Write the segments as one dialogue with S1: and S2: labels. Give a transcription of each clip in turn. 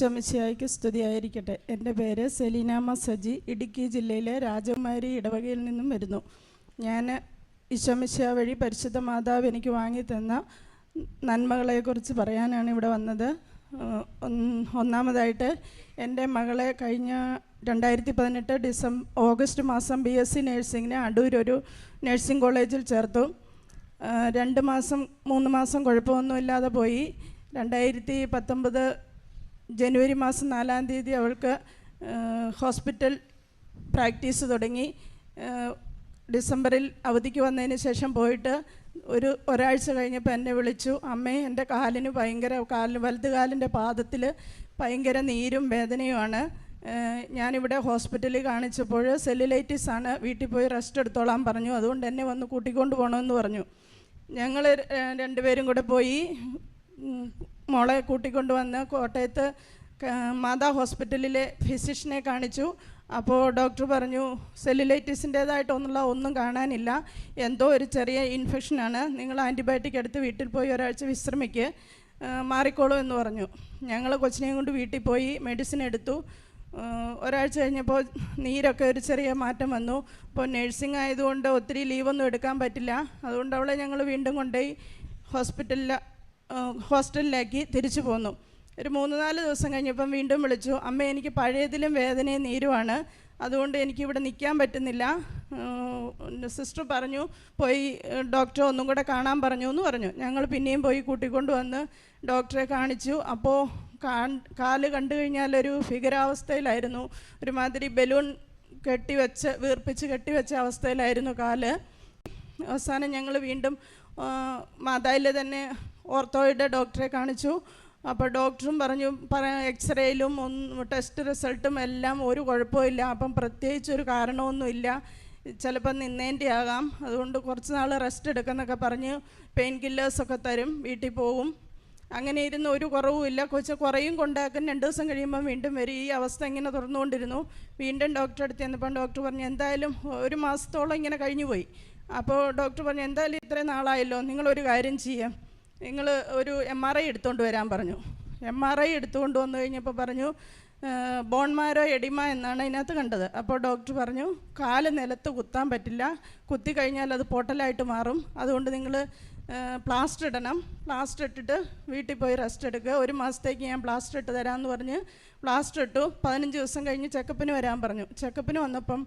S1: ചമശിയായിക്ക് സ്തുതിയായിരിക്കട്ടെ. എന്റെ പേര് സെലീന മസജി. ഇടുക്കി ജില്ലയിലെ രാജകുമാരി ഇടവകയിൽ നിന്നും വരുന്നു. ഞാൻ ഇശമിശ വഴി പരിശുദ്ധ മാതാവ് എനിക്ക് വാങ്ങി തന്ന നന്മകളെക്കുറിച്ച് പറയാനാണ് ഇവിടെ വന്നത്. ഒന്നാമതായിട്ട് എന്റെ മകളെ കഴിഞ്ഞ രണ്ടായിരത്തി പതിനെട്ട് ഡിസംബർ ഓഗസ്റ്റ് മാസം ബി എസ് സി നഴ്സിങ്ങിന് അടൂർ ഒരു നഴ്സിംഗ് കോളേജിൽ ചേർത്തു. രണ്ട് മാസം മൂന്ന് മാസം കുഴപ്പമൊന്നുമില്ലാതെ പോയി. രണ്ടായിരത്തി പത്തൊമ്പത് ജനുവരി മാസം നാലാം തീയതി അവൾക്ക് ഹോസ്പിറ്റൽ പ്രാക്ടീസ് തുടങ്ങി. ഡിസംബറിൽ അവധിക്ക് വന്നതിന് ശേഷം പോയിട്ട് ഒരു ഒരാഴ്ച കഴിഞ്ഞപ്പോൾ എന്നെ വിളിച്ചു. അമ്മേ എന്റെ കാലിന് ഭയങ്കര കാലിന് വലത് കാലിന്റെ പാദത്തിൽ ഭയങ്കര നീരും വേദനയുമാണ്. ഞാനിവിടെ ഹോസ്പിറ്റലിൽ കാണിച്ചപ്പോൾ സെല്ലുലൈറ്റിസ് ആണ് വീട്ടിൽ പോയി റെസ്റ്റ് എടുത്തോളാൻ പറഞ്ഞു. അതുകൊണ്ട് എന്നെ വന്ന് കൂട്ടിക്കൊണ്ട് പോകണമെന്ന് പറഞ്ഞു. ഞങ്ങൾ രണ്ടുപേരും കൂടെ പോയി. മോളെ കൂട്ടിക്കൊണ്ടുവന്ന് കോട്ടയത്ത് മാതാ ഹോസ്പിറ്റലിലെ ഫിസിഷ്യനെ കാണിച്ചു. അപ്പോൾ ഡോക്ടർ പറഞ്ഞു സെല്ലുലൈറ്റിസിന്റേതായിട്ടൊന്നുള്ള ഒന്നും കാണാനില്ല. എന്തോ ഒരു ചെറിയ ഇൻഫെക്ഷനാണ്. നിങ്ങൾ ആന്റിബയോട്ടിക് എടുത്ത് വീട്ടിൽ പോയി ഒരാഴ്ച വിശ്രമിക്ക്. ആ, മാറിക്കോളൂ എന്ന് പറഞ്ഞു. ഞങ്ങൾ കൊച്ചിനെയും കൊണ്ട് വീട്ടിൽ പോയി മെഡിസിൻ എടുത്തു. ഒരാഴ്ച കഴിഞ്ഞപ്പോൾ നീരൊക്കെ ഒരു ചെറിയ മാറ്റം വന്നു. അപ്പോൾ നഴ്സിംഗ് ആയതുകൊണ്ട് ഒത്തിരി ലീവൊന്നും എടുക്കാൻ പറ്റില്ല. അതുകൊണ്ട് അവളെ ഞങ്ങൾ വീണ്ടും കൊണ്ടുപോയി ഹോസ്പിറ്റലിൽ ഹോസ്റ്റലിലേക്ക് തിരിച്ചു പോന്നു. ഒരു മൂന്ന് നാല് ദിവസം കഴിഞ്ഞപ്പം വീണ്ടും വിളിച്ചു അമ്മ എനിക്ക് പഴയതിലും വേദനയും നീരുമാണ്. അതുകൊണ്ട് എനിക്കിവിടെ നിൽക്കാൻ പറ്റുന്നില്ല. സിസ്റ്റർ പറഞ്ഞു പോയി ഡോക്ടറെ ഒന്നും കൂടെ കാണാൻ പറഞ്ഞു എന്ന് പറഞ്ഞു. ഞങ്ങൾ പിന്നെയും പോയി കൂട്ടിക്കൊണ്ട് വന്ന് ഡോക്ടറെ കാണിച്ചു. അപ്പോൾ കാൽ കണ്ടു കഴിഞ്ഞാൽ ഒരു ഫിഗരാവസ്ഥയിലായിരുന്നു ഒരുമാതിരി ബലൂൺ കെട്ടിവെച്ച് വീർപ്പിച്ച് കെട്ടിവെച്ച അവസ്ഥയിലായിരുന്നു കാൽ. അവസാനം ഞങ്ങൾ വീണ്ടും മാതായിലെ തന്നെ ഓർത്തോയുടെ ഡോക്ടറെ കാണിച്ചു. അപ്പോൾ ഡോക്ടറും പറഞ്ഞു പറ എക്സ്റേയിലും ഒന്ന് ടെസ്റ്റ് റിസൾട്ടും എല്ലാം ഒരു കുഴപ്പമില്ല അപ്പം പ്രത്യേകിച്ച് ഒരു കാരണമൊന്നുമില്ല. ചിലപ്പോൾ നിന്നേന്റെ ആകാം അതുകൊണ്ട് കുറച്ച് നാൾ റെസ്റ്റ് എടുക്കുന്നൊക്കെ പറഞ്ഞ് പെയിൻ കില്ലേഴ്സൊക്കെ തരും വീട്ടിൽ പോവും. അങ്ങനെ ഇരുന്ന് ഒരു കുറവുമില്ല. കൊച്ചു കുറയും കൊണ്ടാക്കും. രണ്ട് ദിവസം കഴിയുമ്പോൾ വീണ്ടും വരും. ഈ അവസ്ഥ ഇങ്ങനെ തുറന്നുകൊണ്ടിരുന്നു വീണ്ടും ഡോക്ടറെ അടുത്ത് ചെന്നപ്പം ഡോക്ടർ പറഞ്ഞു എന്തായാലും ഒരു മാസത്തോളം ഇങ്ങനെ കഴിഞ്ഞു പോയി അപ്പോൾ ഡോക്ടർ പറഞ്ഞു എന്തായാലും ഇത്രയും നാളായല്ലോ. നിങ്ങളൊരു കാര്യം ചെയ്യാം. നിങ്ങൾ ഒരു എം ആർ ഐ എടുത്തുകൊണ്ട് വരാൻ പറഞ്ഞു. എം ആർ ഐ എടുത്തുകൊണ്ട് വന്നു കഴിഞ്ഞപ്പോൾ പറഞ്ഞു ബോൺമാരോ എഡിമ എന്നാണ് അതിനകത്ത് കണ്ടത്. അപ്പോൾ ഡോക്ടർ പറഞ്ഞു കാൽ നിലത്ത് കുത്താൻ പറ്റില്ല. കുത്തി കഴിഞ്ഞാൽ അത് പൊട്ടലായിട്ട് മാറും. അതുകൊണ്ട് നിങ്ങൾ പ്ലാസ്റ്റർ ഇടണം. പ്ലാസ്റ്റർ ഇട്ടിട്ട് വീട്ടിൽ പോയി റെസ്റ്റ് എടുക്കുക ഒരു മാസത്തേക്ക് ഞാൻ പ്ലാസ്റ്റർ ഇട്ട് തരാമെന്ന് പറഞ്ഞ് പ്ലാസ്റ്റർ ഇട്ടു. പതിനഞ്ച് ദിവസം കഴിഞ്ഞ് ചെക്കപ്പിന് വരാൻ പറഞ്ഞു. ചെക്കപ്പിന് വന്നപ്പം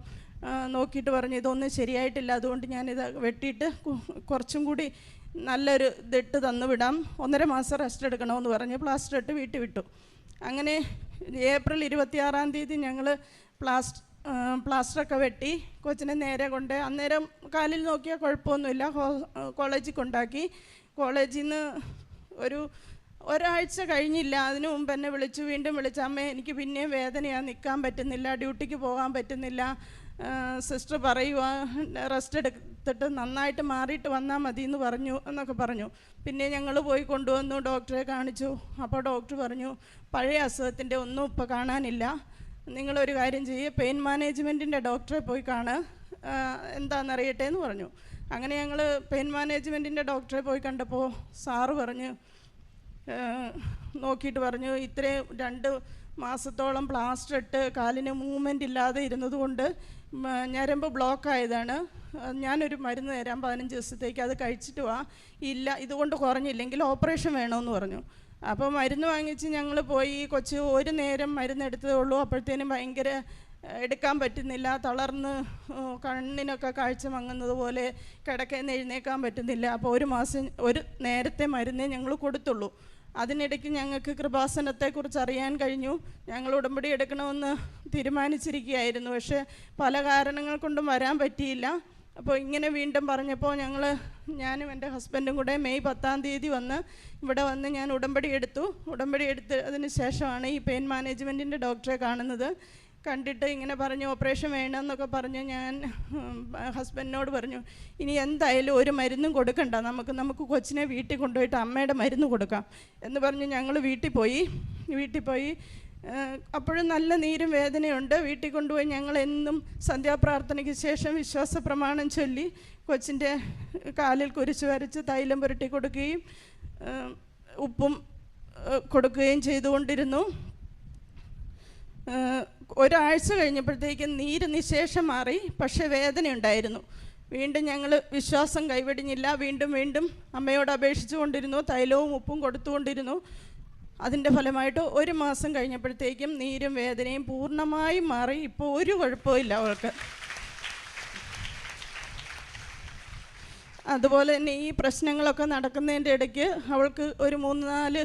S1: നോക്കിയിട്ട് പറഞ്ഞു ഇതൊന്നും ശരിയായിട്ടില്ല. അതുകൊണ്ട് ഞാനിത് വെട്ടിയിട്ട് കുറച്ചും കൂടി നല്ലൊരു ഇതിട്ട് തന്നു വിടാം ഒന്നര മാസം റെസ്റ്റ് എടുക്കണമെന്ന് പറഞ്ഞ്. പ്ലാസ്റ്റർ ഇട്ട് വീട്ടിൽ വിട്ടു. അങ്ങനെ ഏപ്രിൽ ഇരുപത്തിയാറാം തീയതി ഞങ്ങൾ പ്ലാസ്റ്റ് പ്ലാസ്റ്ററൊക്കെ വെട്ടി കൊച്ചിനെ നേരെ കൊണ്ട് അന്നേരം കാലിൽ നോക്കിയാൽ കുഴപ്പമൊന്നുമില്ല. കോളേജിൽ കൊണ്ടാക്കി കോളേജിൽ നിന്ന് ഒരു ഒരാഴ്ച കഴിഞ്ഞില്ല. അതിനു മുമ്പ് എന്നെ വിളിച്ചു വീണ്ടും വിളിച്ച. അമ്മേ എനിക്ക് പിന്നെയും വേദനയാണ് നിൽക്കാൻ പറ്റുന്നില്ല ഡ്യൂട്ടിക്ക് പോകാൻ പറ്റുന്നില്ല. സിസ്റ്റർ പറയുക റെസ്റ്റ് എടുത്തിട്ട് നന്നായിട്ട് മാറിയിട്ട് വന്നാൽ മതി എന്ന് പറഞ്ഞു എന്നൊക്കെ പറഞ്ഞു. പിന്നെ ഞങ്ങൾ പോയി കൊണ്ടുവന്നു ഡോക്ടറെ കാണിച്ചു. അപ്പോൾ ഡോക്ടർ പറഞ്ഞു പഴയ അസുഖത്തിന്റെ ഒന്നും ഇപ്പോൾ കാണാനില്ല. നിങ്ങളൊരു കാര്യം ചെയ്യുക പെയിൻ മാനേജ്മെന്റിന്റെ ഡോക്ടറെ പോയി കാണുക എന്താണെന്നറിയട്ടെ എന്ന് പറഞ്ഞു. അങ്ങനെ ഞങ്ങൾ പെയിൻ മാനേജ്മെന്റിന്റെ ഡോക്ടറെ പോയി കണ്ടപ്പോൾ സാറ് പറഞ്ഞു നോക്കിയിട്ട് പറഞ്ഞു ഇത്രയും രണ്ട് മാസത്തോളം പ്ലാസ്റ്റർ ഇട്ട് കാലിന് മൂവ്മെന്റ് ഇല്ലാതെ ഇരുന്നതുകൊണ്ട് ഞരമ്പ് ബ്ലോക്ക് ആയതാണ്. അഹ് ഞാനൊരു മരുന്ന് തരാം പതിനഞ്ച് ദിവസത്തേക്ക് അത് കഴിച്ചിട്ട് വാ. ഇല്ല ഇതുകൊണ്ട് കുറഞ്ഞില്ലെങ്കിൽ ഓപ്പറേഷൻ വേണമെന്ന് പറഞ്ഞു. അപ്പോൾ മരുന്ന് വാങ്ങിച്ച് ഞങ്ങൾ പോയി കൊച്ച് ഒരു നേരം മരുന്ന് എടുത്തതേ ഉള്ളൂ. അപ്പോഴത്തേനും ഭയങ്കര എടുക്കാൻ പറ്റുന്നില്ല തളർന്ന് കണ്ണിനൊക്കെ കാഴ്ച മങ്ങുന്നത് പോലെ കിടക്കയിൽ എഴുന്നേക്കാൻ പറ്റുന്നില്ല. അപ്പോൾ ഒരു മാസം ഒരു നേരത്തെ മരുന്നേ ഞങ്ങൾ കൊടുത്തുള്ളൂ. അതിനിടയ്ക്ക് ഞങ്ങൾക്ക് കൃപാസനത്തെക്കുറിച്ച് അറിയാൻ കഴിഞ്ഞു. ഞങ്ങൾ ഉടമ്പടി എടുക്കണമെന്ന് തീരുമാനിച്ചിരിക്കുകയായിരുന്നു. പക്ഷേ പല കാരണങ്ങൾ കൊണ്ടും വരാൻ പറ്റിയില്ല. അപ്പോൾ ഇങ്ങനെ വീണ്ടും പറഞ്ഞപ്പോൾ ഞങ്ങൾ ഞാനും എന്റെ ഹസ്ബൻഡും കൂടെ മെയ് പത്താം തീയതി വന്ന് ഇവിടെ വന്ന് ഞാൻ ഉടമ്പടി എടുത്തു. ഉടമ്പടി എടുത്ത് അതിന് ശേഷമാണ് ഈ പെയിൻ മാനേജ്മെന്റിന്റെ ഡോക്ടറെ കാണുന്നത്. കണ്ടിട്ട് ഇങ്ങനെ പറഞ്ഞു ഓപ്പറേഷൻ വേണമെന്നൊക്കെ പറഞ്ഞ് ഞാൻ ഹസ്ബൻഡിനോട് പറഞ്ഞു ഇനി എന്തായാലും ഒരു മരുന്നും കൊടുക്കണ്ട. നമുക്ക് നമുക്ക് കൊച്ചിനെ വീട്ടിൽ കൊണ്ടുപോയിട്ട് അമ്മയുടെ മരുന്ന് കൊടുക്കാം. എന്ന് പറഞ്ഞ് ഞങ്ങൾ വീട്ടിൽ പോയി. വീട്ടിൽ പോയി അപ്പോഴും നല്ല നീരും വേദനയുണ്ട്. വീട്ടിൽ കൊണ്ടുപോയി ഞങ്ങൾ എന്നും സന്ധ്യാപ്രാർത്ഥനയ്ക്ക് ശേഷം വിശ്വാസ പ്രമാണം ചൊല്ലി കൊച്ചിന്റെ കാലിൽ കുരിശ് വരച്ച് തൈലം പുരട്ടി കൊടുക്കുകയും ഉപ്പും കൊടുക്കുകയും ചെയ്തുകൊണ്ടിരുന്നു. ഒരാഴ്ച കഴിഞ്ഞപ്പോഴത്തേക്കും നീര് നിശേഷം മാറി പക്ഷേ വേദന ഉണ്ടായിരുന്നു. വീണ്ടും ഞങ്ങൾ വിശ്വാസം കൈവെടിഞ്ഞില്ല. വീണ്ടും വീണ്ടും അമ്മയോട് അപേക്ഷിച്ചു കൊണ്ടിരുന്നു. തൈലവും ഉപ്പും കൊടുത്തുകൊണ്ടിരുന്നു അതിന്റെ ഫലമായിട്ട് ഒരു മാസം കഴിഞ്ഞപ്പോഴത്തേക്കും നീരും വേദനയും പൂർണമായും മാറി. ഇപ്പോൾ ഒരു കുഴപ്പമില്ല അവൾക്ക്. അതുപോലെ തന്നെ ഈ പ്രശ്നങ്ങളൊക്കെ നടക്കുന്നതിന്റെ ഇടയ്ക്ക് അവൾക്ക് ഒരു മൂന്ന് നാല്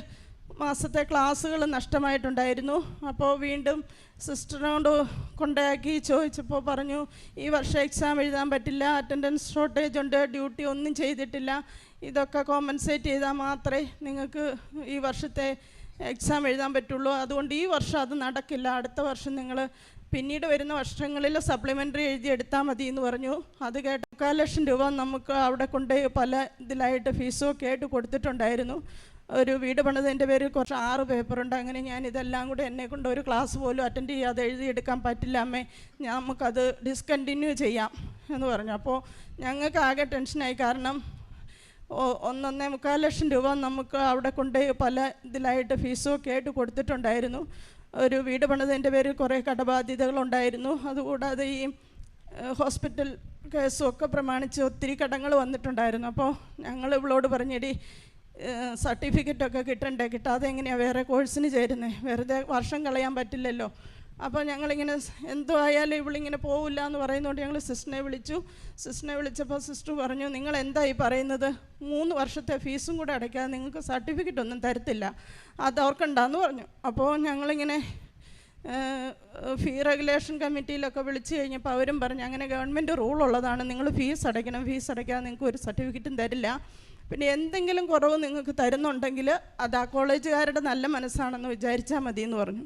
S1: മാസത്തെ ക്ലാസ്സുകൾ നഷ്ടമായിട്ടുണ്ടായിരുന്നു. അപ്പോൾ വീണ്ടും സിസ്റ്ററിനോട് കൊണ്ടാക്കി ചോദിച്ചപ്പോൾ പറഞ്ഞു ഈ വർഷം എക്സാം എഴുതാൻ പറ്റില്ല അറ്റൻഡൻസ് ഷോർട്ടേജ് ഉണ്ട് ഡ്യൂട്ടി ഒന്നും ചെയ്തിട്ടില്ല. ഇതൊക്കെ കോമ്പൻസേറ്റ് ചെയ്താൽ മാത്രമേ നിങ്ങൾക്ക് ഈ വർഷത്തെ എക്സാം എഴുതാൻ പറ്റുള്ളൂ. അതുകൊണ്ട് ഈ വർഷം അത് നടക്കില്ല. അടുത്ത വർഷം നിങ്ങൾ പിന്നീട് വരുന്ന വർഷങ്ങളിൽ സപ്ലിമെന്ററി എഴുതി എടുത്താൽ മതി എന്ന് പറഞ്ഞു. അത് കേട്ട് മുക്കാൽ ലക്ഷം രൂപ നമുക്ക് അവിടെ കൊണ്ട് പല ഇതിലായിട്ട് ഫീസും ഒക്കെ ആയിട്ട് കൊടുത്തിട്ടുണ്ടായിരുന്നു. ഒരു വീട് പണിതതിന്റെ പേരിൽ കുറച്ച് ആറ് പേപ്പറുണ്ട്. അങ്ങനെ ഞാൻ ഇതെല്ലാം കൂടെ എന്നെ കൊണ്ട് ഒരു ക്ലാസ് പോലും അറ്റൻഡ് ചെയ്യാതെ എഴുതിയെടുക്കാൻ പറ്റില്ല. അമ്മേ നമുക്കത് ഡിസ്കണ്ടിന്യൂ ചെയ്യാം എന്ന് പറഞ്ഞു. അപ്പോൾ ഞങ്ങൾക്ക് ആകെ ടെൻഷനായി കാരണം ഒന്നൊന്നേ മുക്കാൽ ലക്ഷം രൂപ നമുക്ക് അവിടെ കൊണ്ട് പല ഇതിലായിട്ട് ഫീസും ഒക്കെ ആയിട്ട് കൊടുത്തിട്ടുണ്ടായിരുന്നു. ഒരു വീട് പണിതതിന്റെ പേരിൽ കുറേ കടബാധ്യതകളുണ്ടായിരുന്നു. അതുകൂടാതെ ഈ ഹോസ്പിറ്റൽ കേസും ഒക്കെ പ്രമാണിച്ച് ഒത്തിരി കടങ്ങൾ വന്നിട്ടുണ്ടായിരുന്നു. അപ്പോൾ ഞങ്ങൾ ഇവളോട് പറഞ്ഞെടി സർട്ടിഫിക്കറ്റൊക്കെ കിട്ടണ്ടേ? കിട്ടാതെ എങ്ങനെയാണ് വേറെ കോഴ്സിന് ചേരുന്നത് വെറുതെ വർഷം കളയാൻ പറ്റില്ലല്ലോ. അപ്പോൾ ഞങ്ങളിങ്ങനെ എന്തോ ആയാലും ഇവളിങ്ങനെ പോവില്ല എന്ന് പറയുന്നതുകൊണ്ട് ഞങ്ങൾ സിസ്റ്ററിനെ വിളിച്ചു. സിസ്റ്ററിനെ വിളിച്ചപ്പോൾ സിസ്റ്റർ പറഞ്ഞു നിങ്ങൾ എന്തായി പറയുന്നത്? മൂന്ന് വർഷത്തെ ഫീസും കൂടെ അടയ്ക്കാതെ നിങ്ങൾക്ക് സർട്ടിഫിക്കറ്റ് ഒന്നും തരത്തില്ല. അത് ഓർക്കണ്ടെന്ന് പറഞ്ഞു. അപ്പോൾ ഞങ്ങളിങ്ങനെ ഫീ റെഗുലേഷൻ കമ്മിറ്റിയിലൊക്കെ വിളിച്ചു കഴിഞ്ഞപ്പോൾ അവരും പറഞ്ഞു അങ്ങനെ ഗവൺമെന്റ് റൂൾ ഉള്ളതാണ് നിങ്ങൾ ഫീസ് അടയ്ക്കണം. ഫീസ് അടയ്ക്കാതെ നിങ്ങൾക്ക് ഒരു സർട്ടിഫിക്കറ്റും തരില്ല. പിന്നെ എന്തെങ്കിലും കുറവ് നിങ്ങൾക്ക് തരുന്നുണ്ടെങ്കിൽ അത് ആ കോളേജുകാരുടെ നല്ല മനസ്സാണെന്ന് വിചാരിച്ചാൽ മതി എന്ന് പറഞ്ഞു.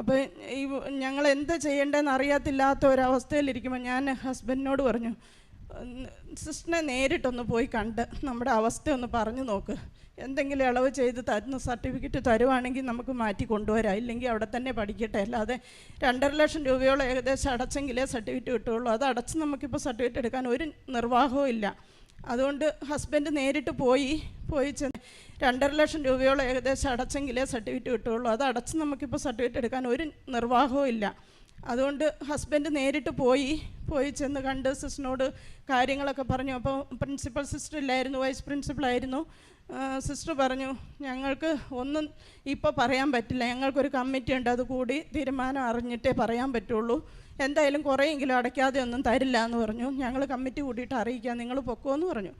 S1: അപ്പോൾ ഈ ഞങ്ങൾ എന്താ ചെയ്യേണ്ടതെന്ന് അറിയാത്തില്ലാത്ത ഒരവസ്ഥയിലിരിക്കുമ്പോൾ ഞാൻ ഹസ്ബൻഡിനോട് പറഞ്ഞു സിസ്റ്ററിനെ നേരിട്ടൊന്ന് പോയി കണ്ട് നമ്മുടെ അവസ്ഥ ഒന്ന് പറഞ്ഞു നോക്ക്. എന്തെങ്കിലും ഇളവ് ചെയ്ത് തരുന്ന സർട്ടിഫിക്കറ്റ് തരുവാണെങ്കിൽ നമുക്ക് മാറ്റി കൊണ്ടുവരാം. ഇല്ലെങ്കിൽ അവിടെ തന്നെ പഠിക്കട്ടെ. അല്ലാതെ രണ്ടര ലക്ഷം രൂപയോളം ഏകദേശം അടച്ചെങ്കിലേ സർട്ടിഫിക്കറ്റ് കിട്ടുള്ളൂ അത് അടച്ച് നമുക്കിപ്പോൾ സർട്ടിഫിക്കറ്റ് എടുക്കാൻ ഒരു നിർവാഹവും ഇല്ല. അതുകൊണ്ട് ഹസ്ബൻഡ് നേരിട്ട് പോയി പോയി ചെന്ന് രണ്ടര ലക്ഷം രൂപയോളം ഏകദേശം അടച്ചെങ്കിലേ സർട്ടിഫിക്കറ്റ് കിട്ടുള്ളൂ അത് അടച്ച് നമുക്കിപ്പോൾ സർട്ടിഫിക്കറ്റ് എടുക്കാൻ ഒരു നിർവാഹവും ഇല്ല. അതുകൊണ്ട് ഹസ്ബൻഡ് നേരിട്ട് പോയി പോയി ചെന്ന് കണ്ട് സിസ്റ്ററിനോട് കാര്യങ്ങളൊക്കെ പറഞ്ഞു. അപ്പോൾ പ്രിൻസിപ്പൽ സിസ്റ്റർ ഇല്ലായിരുന്നു വൈസ് പ്രിൻസിപ്പളായിരുന്നു സിസ്റ്റർ പറഞ്ഞു ഞങ്ങൾക്ക് ഒന്നും ഇപ്പോൾ പറയാൻ പറ്റില്ല. ഞങ്ങൾക്കൊരു കമ്മിറ്റി ഉണ്ട്. അത് കൂടി തീരുമാനം അറിഞ്ഞിട്ടേ പറയാൻ പറ്റുള്ളൂ. എന്തായാലും കുറേയെങ്കിലും അടയ്ക്കാതെ ഒന്നും തരില്ല എന്ന് പറഞ്ഞു. ഞങ്ങൾ കമ്മിറ്റി കൂടിയിട്ട് അറിയിക്കാം. നിങ്ങൾ പൊക്കോന്ന് പറഞ്ഞു.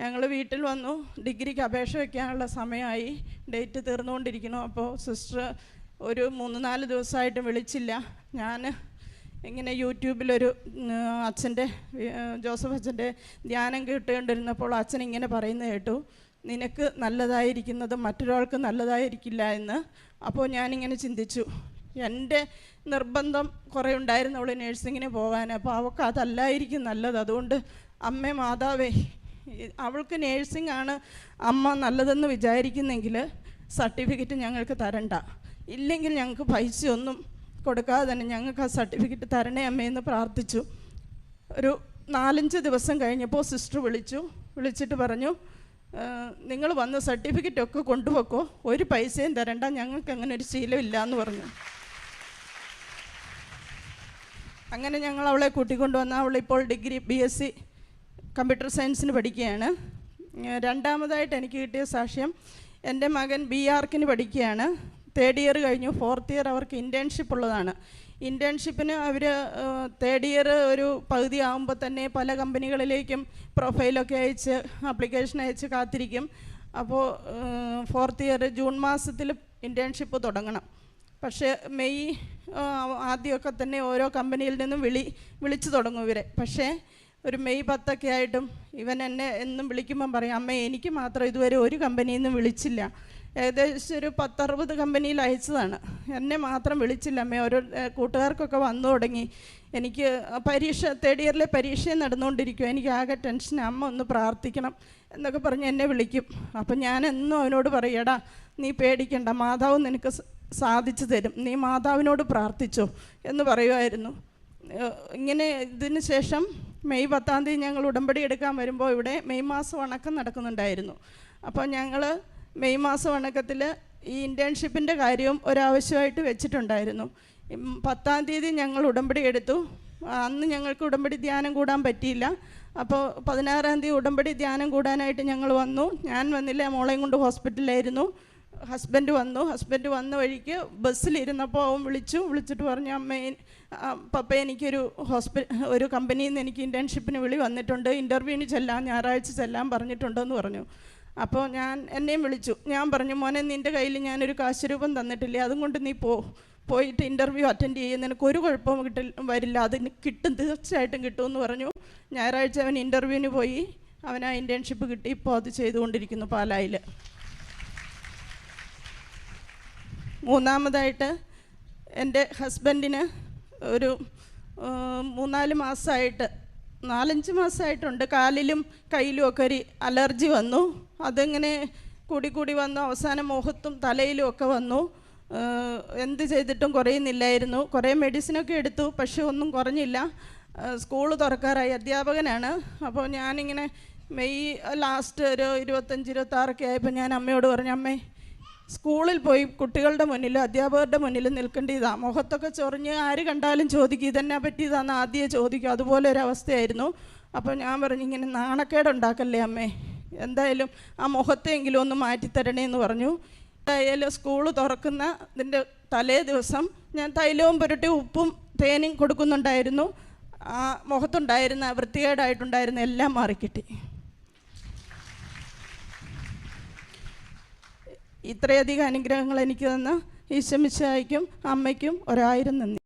S1: ഞങ്ങൾ വീട്ടിൽ വന്നു. ഡിഗ്രിക്ക് അപേക്ഷ വയ്ക്കാനുള്ള സമയമായി. ഡേറ്റ് തീർന്നുകൊണ്ടിരിക്കുന്നു. അപ്പോൾ സിസ്റ്റർ ഒരു മൂന്ന് നാല് ദിവസമായിട്ട് വിളിച്ചില്ല. ഞാൻ ഇങ്ങനെ യൂട്യൂബിലൊരു അച്ഛന്റെ ജോസഫ് അച്ഛന്റെ ധ്യാനം കേട്ടുകൊണ്ടിരുന്നപ്പോൾ അച്ഛൻ ഇങ്ങനെ പറയുന്നത് കേട്ടു. നിനക്ക് നല്ലതായിരിക്കുന്നത് മറ്റൊരാൾക്ക് നല്ലതായിരിക്കില്ല എന്ന് അപ്പോൾ ഞാനിങ്ങനെ ചിന്തിച്ചു. എന്റെ നിർബന്ധം കുറേ ഉണ്ടായിരുന്നു അവൾ നേഴ്സിങ്ങിന് പോകാൻ. അപ്പോൾ അവൾക്ക് അതല്ലായിരിക്കും നല്ലത്. അതുകൊണ്ട് അമ്മ മാതാവേ അവൾക്ക് നേഴ്സിംഗ് ആണ് അമ്മ നല്ലതെന്ന് വിചാരിക്കുന്നെങ്കിൽ സർട്ടിഫിക്കറ്റ് ഞങ്ങൾക്ക് തരണ്ട. ഇല്ലെങ്കിൽ ഞങ്ങൾക്ക് പൈസ ഒന്നും കൊടുക്കാതെ തന്നെ ഞങ്ങൾക്ക് ആ സർട്ടിഫിക്കറ്റ് തരണേ അമ്മയെന്ന് പ്രാർത്ഥിച്ചു. ഒരു നാലഞ്ച് ദിവസം കഴിഞ്ഞപ്പോൾ സിസ്റ്റർ വിളിച്ചു. വിളിച്ചിട്ട് പറഞ്ഞു നിങ്ങൾ വന്ന സർട്ടിഫിക്കറ്റ് ഒക്കെ കൊണ്ടുപോക്കോ ഒരു പൈസയും തരണ്ട ഞങ്ങൾക്ക് അങ്ങനെ ഒരു ശീലമില്ല എന്ന് പറഞ്ഞു. അങ്ങനെ ഞങ്ങൾ അവളെ കൂട്ടിക്കൊണ്ടുവന്ന അവളിപ്പോൾ degree B S C computer സയൻസിന് പഠിക്കുകയാണ് രണ്ടാമതായിട്ട് എനിക്ക് കിട്ടിയ സാക്ഷ്യം എന്റെ മകൻ ബി ആർക്കിന് പഠിക്കുകയാണ്. തേർഡ് ഇയർ കഴിഞ്ഞു ഫോർത്ത് ഇയർ അവർക്ക് ഇന്റേൺഷിപ്പ് ഉള്ളതാണ്. ഇന്റേൺഷിപ്പിന് അവർ തേർഡ് ഇയർ ഒരു പകുതി ആകുമ്പോൾ തന്നെ പല കമ്പനികളിലേക്കും പ്രൊഫൈലൊക്കെ അയച്ച് ആപ്ലിക്കേഷൻ അയച്ച് കാത്തിരിക്കും. അപ്പോൾ ഫോർത്ത് ഇയർ ജൂൺ മാസത്തിൽ ഇന്റേൺഷിപ്പ് തുടങ്ങണം. പക്ഷേ മെയ് ആദ്യമൊക്കെ തന്നെ ഓരോ കമ്പനിയിൽ നിന്നും വിളി വിളിച്ചു തുടങ്ങും ഇവരെ. പക്ഷേ ഒരു മെയ് പത്തൊക്കെ ആയിട്ടും ഇവൻ എന്നെ എന്നും വിളിക്കുമ്പം പറയും അമ്മ എനിക്ക് മാത്രം ഇതുവരെ ഒരു കമ്പനിയിൽ നിന്നും വിളിച്ചില്ല. ഏകദേശം ഒരു പത്തറുപത് കമ്പനിയിൽ അയച്ചതാണ്. എന്നെ മാത്രം വിളിച്ചില്ല. അമ്മ ഓരോ കൂട്ടുകാർക്കൊക്കെ വന്നു തുടങ്ങി. എനിക്ക് പരീക്ഷ തേർഡ് ഇയറിലെ പരീക്ഷയും നടന്നുകൊണ്ടിരിക്കും എനിക്ക് ആകെ ടെൻഷൻ അമ്മ ഒന്ന് പ്രാർത്ഥിക്കണം എന്നൊക്കെ പറഞ്ഞ് എന്നെ വിളിക്കും. അപ്പം ഞാൻ എന്നും അവനോട് പറയടാ നീ പേടിക്കണ്ട. മാതാവ് നിനക്ക് സാധിച്ചു തരും. നീ മാതാവിനോട് പ്രാർത്ഥിച്ചോ എന്ന് പറയുമായിരുന്നു ഇങ്ങനെ ഇതിന് ശേഷം മെയ് പത്താം തീയതി ഞങ്ങൾ ഉടമ്പടി എടുക്കാൻ വരുമ്പോൾ ഇവിടെ മെയ് മാസം വണക്കം നടക്കുന്നുണ്ടായിരുന്നു. അപ്പോൾ ഞങ്ങൾ മെയ് മാസം അണക്കത്തിൽ ഈ ഇന്റേൺഷിപ്പിന്റെ കാര്യവും ഒരാവശ്യമായിട്ട് വെച്ചിട്ടുണ്ടായിരുന്നു. പത്താം തീയതി ഞങ്ങൾ ഉടമ്പടി എടുത്തു. അന്ന് ഞങ്ങൾക്ക് ഉടമ്പടി ധ്യാനം കൂടാൻ പറ്റിയില്ല. അപ്പോൾ പതിനാറാം തീയതി ഉടമ്പടി ധ്യാനം കൂടാനായിട്ട് ഞങ്ങൾ വന്നു. ഞാൻ വന്നില്ല മോളെയും കൊണ്ട് ഹോസ്പിറ്റലിലായിരുന്നു. ഹസ്ബൻഡ് വന്നു. ഹസ്ബൻഡ് വന്ന വഴിക്ക് ബസ്സിലിരുന്നപ്പോൾ അവൻ വിളിച്ചു. വിളിച്ചിട്ട് പറഞ്ഞു അമ്മ പപ്പ എനിക്കൊരു ഹോസ്പി ഒരു കമ്പനിയിൽ നിന്ന് എനിക്ക് ഇന്റേൺഷിപ്പിന് വിളി വന്നിട്ടുണ്ട്. ഇന്റർവ്യൂവിന് ചെല്ലാം ഞായറാഴ്ച ചെല്ലാൻ പറഞ്ഞിട്ടുണ്ടെന്ന് പറഞ്ഞു. അപ്പോൾ ഞാൻ എന്നെയും വിളിച്ചു. ഞാൻ പറഞ്ഞു മോനെ നിന്റെ കയ്യിൽ ഞാനൊരു കാശ് രൂപം തന്നിട്ടില്ലേ? അതും കൊണ്ട് നീ പോ പോയിട്ട് ഇന്റർവ്യൂ അറ്റൻഡ് ചെയ്യും. നിനക്ക് ഒരു കുഴപ്പവും കിട്ടിൽ വരില്ല. അതിന് കിട്ടും തീർച്ചയായിട്ടും കിട്ടുമെന്ന് പറഞ്ഞു. ഞായറാഴ്ച അവൻ ഇന്റർവ്യൂവിന് പോയി. അവൻ ആ ഇന്റേൺഷിപ്പ് കിട്ടി. ഇപ്പോൾ അത് ചെയ്തുകൊണ്ടിരിക്കുന്നു പാലായിൽ. മൂന്നാമതായിട്ട് എന്റെ ഹസ്ബൻഡിന് ഒരു മൂന്നാൽ മാസമായിട്ട് നാലഞ്ച് മാസമായിട്ടുണ്ട് കാലിലും കയ്യിലും ഒക്കെ ഒരു അലർജി വന്നു. അതിങ്ങനെ കൂടി കൂടി വന്നു അവസാനം മുഖത്തും തലയിലും ഒക്കെ വന്നു. എന്ത് ചെയ്തിട്ടും കുറയുന്നില്ലായിരുന്നു. കുറേ മെഡിസിനൊക്കെ എടുത്തു പക്ഷേ ഒന്നും കുറഞ്ഞില്ല. സ്കൂൾ തുറക്കാറായി. അധ്യാപകനാണ്. അപ്പോൾ ഞാനിങ്ങനെ മെയ് ലാസ്റ്റ് ഒരു ഇരുപത്തഞ്ച് ഇരുപത്താറൊക്കെ ആയപ്പോൾ ഞാൻ അമ്മയോട് പറഞ്ഞു അമ്മേ സ്കൂളിൽ പോയി കുട്ടികളുടെ മുന്നിലും അധ്യാപകരുടെ മുന്നിലും നിൽക്കേണ്ടതാ. മുഖത്തൊക്കെ ചൊറിഞ്ഞ് ആര് കണ്ടാലും ചോദിക്കും ഇതെന്നെ പറ്റിയതാണെന്ന് ആദ്യമേ ചോദിക്കും. അതുപോലെ ഒരു അവസ്ഥയായിരുന്നു. അപ്പോൾ ഞാൻ പറഞ്ഞു ഇങ്ങനെ നാണക്കേടുണ്ടാക്കല്ലേ അമ്മേ? എന്തായാലും ആ മുഖത്തെങ്കിലും ഒന്ന് മാറ്റിത്തരണേ എന്ന് പറഞ്ഞു. എന്തായാലും സ്കൂൾ തുറക്കുന്ന ഇതിന്റെ തലേ ദിവസം ഞാൻ തൈലവും പുരട്ടി ഉപ്പും തേനും കൊടുക്കുന്നുണ്ടായിരുന്നു. ആ മുഖത്തുണ്ടായിരുന്ന വൃത്തികേടായിട്ടുണ്ടായിരുന്ന എല്ലാം മാറിക്കിട്ടി. ഇത്രയധികം അനുഗ്രഹങ്ങൾ എനിക്ക് തന്ന ഈശമിച്ചായിക്കും അമ്മയ്ക്കും ഒരായിരം നന്ദി.